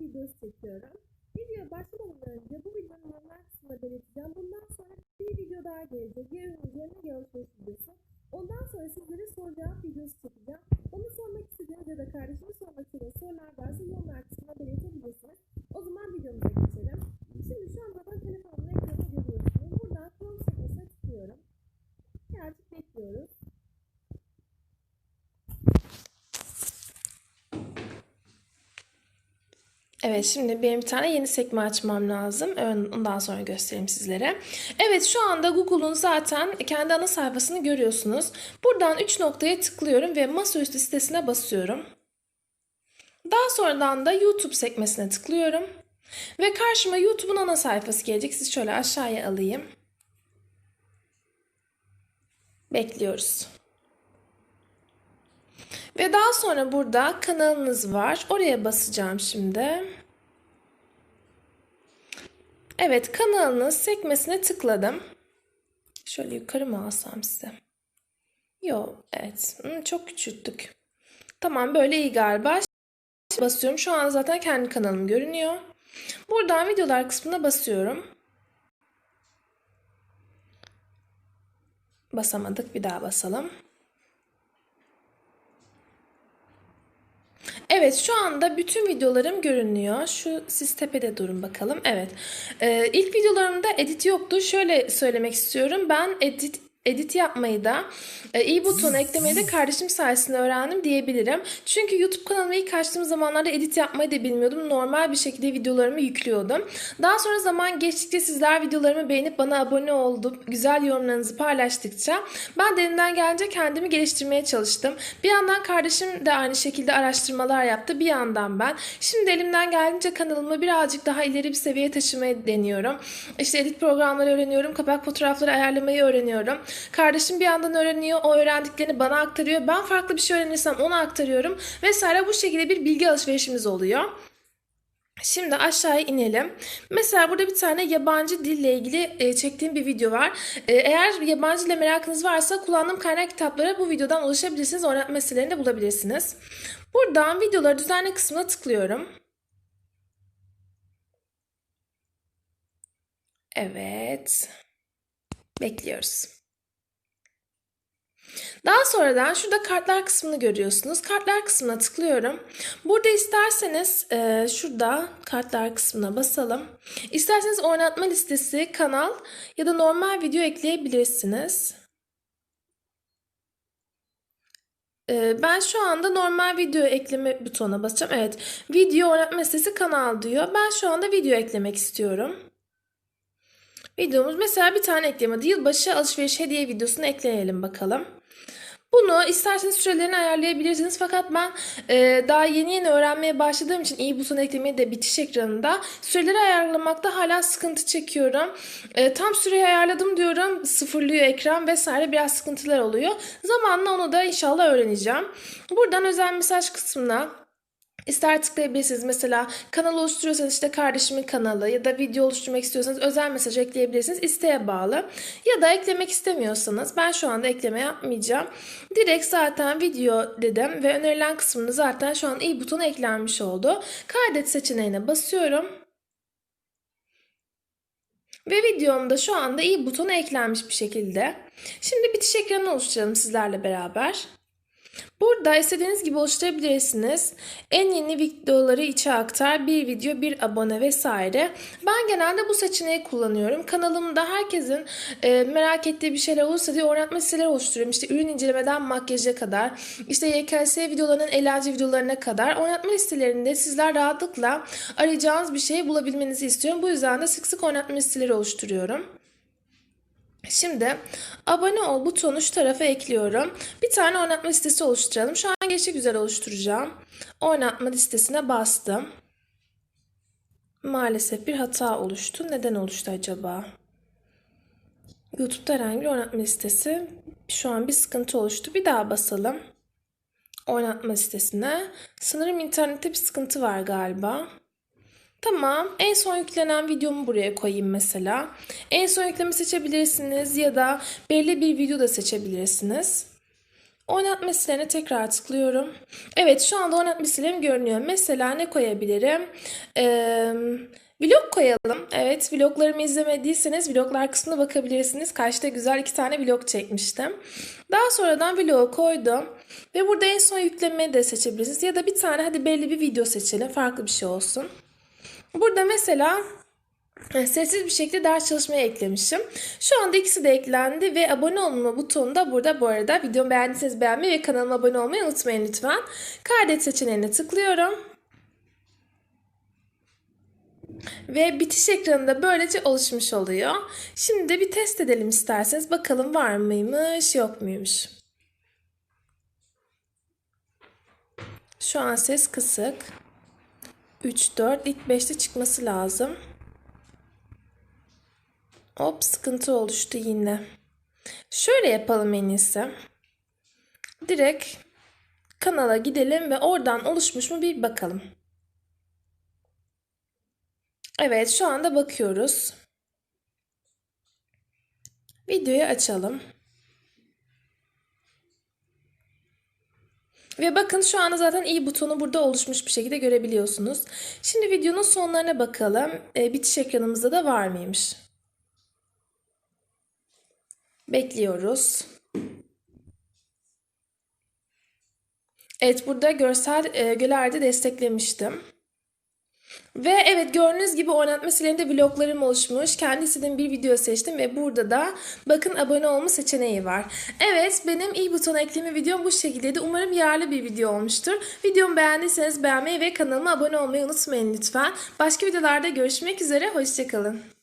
videosu çekiyorum. Video başlamadan önce bu videonun normal kısmını belirteceğim. Bundan sonra bir video daha gelecek. Ya ürün üzerine alışveriş videosu. Ondan sonra sizlere soru cevap videosu çekeceğim. Onu sormak istediğiniz ya da kardeşimi sormak istediğiniz sorular varsa yorumlar kısmına belirtebilirsiniz. O zaman videomuza geçelim. Şimdi şu an zaten telefonumun ekranı görüyorsunuz. Buradan Chrome sekmesine tıklıyorum. Birazcık bekliyoruz. Evet şimdi benim bir tane yeni sekme açmam lazım. Ondan sonra göstereyim sizlere. Evet şu anda Google'un zaten kendi ana sayfasını görüyorsunuz. Buradan 3 noktaya tıklıyorum ve masaüstü sitesine basıyorum. Daha sonradan da YouTube sekmesine tıklıyorum. Ve karşıma YouTube'un ana sayfası gelecek. Sizi şöyle aşağıya alayım. Bekliyoruz. Ve daha sonra burada kanalınız var. Oraya basacağım şimdi. Evet kanalınız sekmesine tıkladım. Şöyle yukarı mı alsam size? Yok evet çok küçülttük. Tamam böyle iyi galiba. Basıyorum. Şu an zaten kendi kanalım görünüyor. Buradan videolar kısmına basıyorum. Basamadık bir daha basalım. Evet şu anda bütün videolarım görünüyor. Şu siz tepede durun bakalım. Evet. Ee, ilk videolarımda edit yoktu. Şöyle söylemek istiyorum. Ben edit edit yapmayı da e, i butonu eklemeyi de kardeşim sayesinde öğrendim diyebilirim. Çünkü YouTube kanalıma ilk açtığım zamanlarda edit yapmayı da bilmiyordum. Normal bir şekilde videolarımı yüklüyordum. Daha sonra zaman geçtikçe sizler videolarımı beğenip bana abone olup güzel yorumlarınızı paylaştıkça ben de elimden gelince kendimi geliştirmeye çalıştım. Bir yandan kardeşim de aynı şekilde araştırmalar yaptı. Bir yandan ben. Şimdi elimden geldiğince kanalımı birazcık daha ileri bir seviyeye taşımayı deniyorum. İşte edit programları öğreniyorum. Kapak fotoğrafları ayarlamayı öğreniyorum. Kardeşim bir yandan öğreniyor. O öğrendiklerini bana aktarıyor. Ben farklı bir şey öğrenirsem ona aktarıyorum. Vesaire bu şekilde bir bilgi alışverişimiz oluyor. Şimdi aşağıya inelim. Mesela burada bir tane yabancı dille ilgili e, çektiğim bir video var. E, eğer yabancı dille merakınız varsa kullandığım kaynak kitaplara bu videodan ulaşabilirsiniz. Öğrenme meselelerini de bulabilirsiniz. Buradan videoları düzenle kısmına tıklıyorum. Evet. Bekliyoruz. Daha sonradan şurada kartlar kısmını görüyorsunuz. Kartlar kısmına tıklıyorum. Burada isterseniz e, şurada kartlar kısmına basalım. İsterseniz oynatma listesi, kanal ya da normal video ekleyebilirsiniz. E, ben şu anda normal video ekleme butonuna basacağım. Evet, video oynatma listesi kanal diyor. Ben şu anda video eklemek istiyorum. Videomuz mesela bir tane ekleme. Yılbaşı alışveriş hediye videosunu ekleyelim bakalım. Bunu isterseniz sürelerini ayarlayabilirsiniz. Fakat ben e, daha yeni yeni öğrenmeye başladığım için iyi buton eklemeyi de bitiş ekranında süreleri ayarlamakta hala sıkıntı çekiyorum. E, tam süreyi ayarladım diyorum sıfırlıyor ekran vesaire biraz sıkıntılar oluyor. Zamanla onu da inşallah öğreneceğim. Buradan özel mesaj kısmına İster tıklayabilirsiniz. Mesela kanal oluşturuyorsanız işte kardeşimin kanalı ya da video oluşturmak istiyorsanız özel mesaj ekleyebilirsiniz. İsteğe bağlı. Ya da eklemek istemiyorsanız ben şu anda ekleme yapmayacağım. Direkt zaten video dedim ve önerilen kısmında zaten şu an i butonu eklenmiş oldu. Kaydet seçeneğine basıyorum. Ve videomda şu anda i butonu eklenmiş bir şekilde. Şimdi bitiş ekranını oluşturalım sizlerle beraber. Burada istediğiniz gibi oluşturabilirsiniz. En yeni videoları içe aktar, bir video, bir abone vesaire. Ben genelde bu seçeneği kullanıyorum. Kanalımda herkesin e, merak ettiği bir şeyler olursa diye öğretme siteleri oluşturuyorum. İşte ürün incelemeden makyaja kadar, işte YKS videolarının eğlence videolarına kadar oynatma listelerinde sizler rahatlıkla arayacağınız bir şeyi bulabilmenizi istiyorum. Bu yüzden de sık sık oynatma listeleri oluşturuyorum. Şimdi abone ol butonu şu tarafa ekliyorum. Bir tane oynatma listesi oluşturalım. Şu an geçi güzel oluşturacağım. Oynatma listesine bastım. Maalesef bir hata oluştu. Neden oluştu acaba? YouTube'da herhangi bir oynatma listesi. Şu an bir sıkıntı oluştu. Bir daha basalım. Oynatma listesine. Sanırım internette bir sıkıntı var galiba. Tamam. En son yüklenen videomu buraya koyayım mesela. En son yükleme seçebilirsiniz ya da belli bir video da seçebilirsiniz. Oynatma silene tekrar tıklıyorum. Evet şu anda oynatma silem görünüyor. Mesela ne koyabilirim? Ee, vlog koyalım. Evet vloglarımı izlemediyseniz vloglar kısmına bakabilirsiniz. Kaçta güzel iki tane vlog çekmiştim. Daha sonradan vlogu koydum. Ve burada en son yüklemeyi de seçebilirsiniz. Ya da bir tane hadi belli bir video seçelim. Farklı bir şey olsun. Burada mesela e, sessiz bir şekilde ders çalışmaya eklemişim. Şu anda ikisi de eklendi ve abone olma butonu da burada bu arada. Videomu beğendiyseniz beğenmeyi ve kanalıma abone olmayı unutmayın lütfen. Kaydet seçeneğine tıklıyorum. Ve bitiş ekranında böylece oluşmuş oluyor. Şimdi de bir test edelim isterseniz. Bakalım var mıymış yok muymuş. Şu an ses kısık. 3, 4, ilk 5'te çıkması lazım. Hop sıkıntı oluştu yine. Şöyle yapalım en iyisi. Direkt kanala gidelim ve oradan oluşmuş mu bir bakalım. Evet şu anda bakıyoruz. Videoyu açalım. Ve bakın şu anda zaten i butonu burada oluşmuş bir şekilde görebiliyorsunuz. Şimdi videonun sonlarına bakalım. E, bitiş ekranımızda da var mıymış? Bekliyoruz. Evet burada görsel e, ögelerde desteklemiştim. Ve evet gördüğünüz gibi oynatma silerinde bloklarım oluşmuş. Kendi istediğim bir video seçtim ve burada da bakın abone olma seçeneği var. Evet benim i butonu ekleme videom bu şekildeydi. Umarım yararlı bir video olmuştur. Videomu beğendiyseniz beğenmeyi ve kanalıma abone olmayı unutmayın lütfen. Başka videolarda görüşmek üzere. Hoşçakalın.